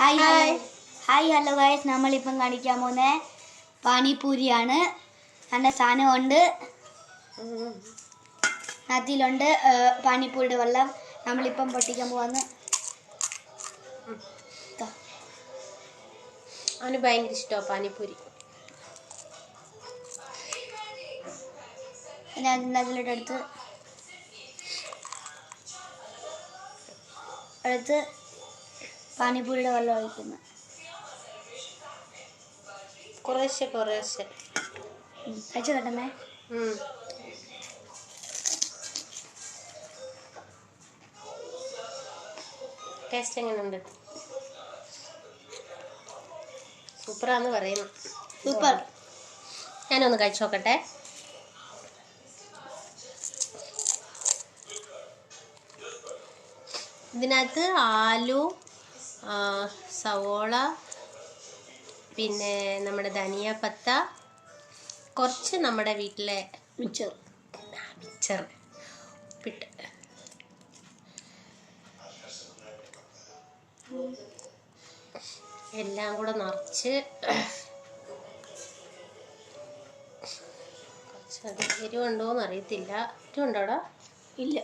Hi hello hi hello guys നമ്മളിപ്പം കാണിക്കാൻ പോകുന്ന പാനിപൂരിയാണ് നല്ല സാധനമുണ്ട്. അതിലുണ്ട് പാനിപ്പൂരിയുടെ വെള്ളം. നമ്മളിപ്പം പൊട്ടിക്കാൻ പോവാന്ന്. അവന് ഭയങ്കര ഇഷ്ടമാണ് പാനിപ്പൂരി. ഞാൻ അതിലോട്ട് എടുത്ത് എടുത്ത് പാനിപ്പൂരിയുടെ വെള്ളം ഒഴിക്കുന്നത് കുറേശ്ശെ കുറേശ്ശെ. അയച്ചു തട്ടമ്മേ ടേസ്റ്റ് എങ്ങനെയുണ്ട് സൂപ്പറാന്ന് പറയുന്നു. സൂപ്പർ. ഞാനൊന്ന് കഴിച്ചു നോക്കട്ടെ. ഇതിനകത്ത് ആലു സവോള പിന്നെ നമ്മുടെ ധനിയപ്പത്ത കുറച്ച് നമ്മുടെ വീട്ടിലെ മിച്ചർ. മിച്ചർ. ഉപ്പിട്ട് എല്ലാം കൂടെ നിറച്ച് കുറച്ച് എരിവുണ്ടോയെന്ന് അറിയത്തില്ല. എരിവുണ്ടോടാ ഇല്ല.